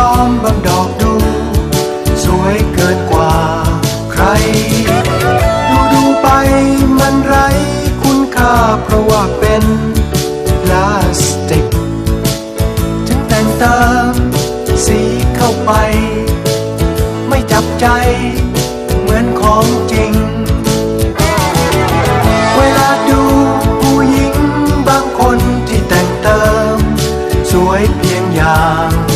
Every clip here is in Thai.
้อมบางดอกดู สวยเกินกว่าใคร ดูดูไปมันไรคุณค่าเพราะว่าเป็นพลาสติก ถึงแต่งเติมสีเข้าไป ไม่จับใจเหมือนของจริงที่แต่งเติมสวยเพียงอย่าง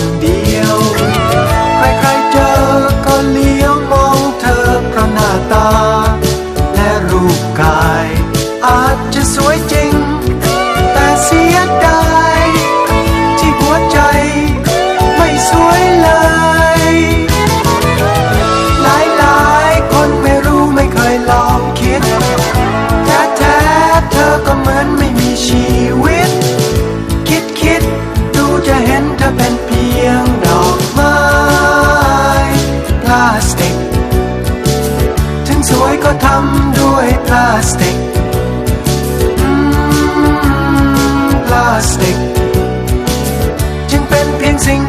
ทำด้วยพลาสติกอืมพลาสติกจึงเป็นเพียงสิ่ง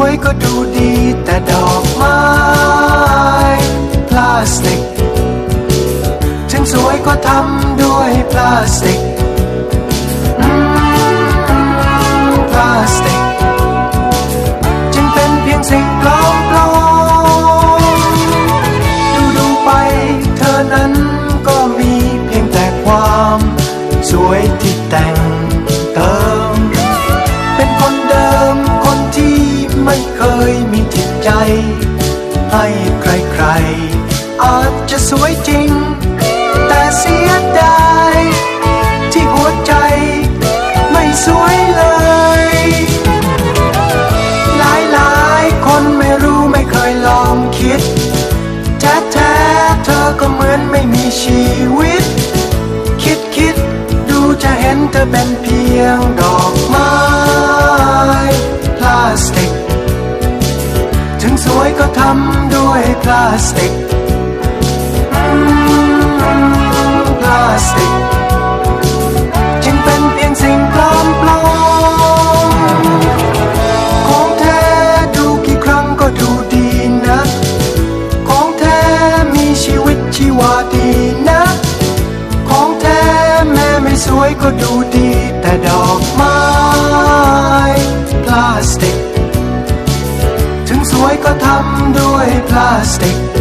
วยก็ดูดีแต่ดอกไม้พลาสติก ถึงสวยก็ทำด้วยพลาสติก ให้ใครๆ อาจจะสวยจริง แต่เสียดายที่หัวใจไม่สวยเลย หลายหลายๆคนไม่รู้ไม่เคยลองคิดแท้แท้ๆเธอก็เหมือนไม่มีชีวิต คิดคิดดูจะเห็นเธอเป็นเพียงด ก็ทำด้วยพลาสติก พลาสติก จึงเป็นเพียงสิ่งปลอมปลอมของแท้ดูกี่ครั้งก็ดูดีนะ ของแท้มีชีวิตชีวาดีนะ ของแท้แม้ไม่สวยก็ดูดีแต่ดอกไม้ ก็ทำด้วยพลาสติก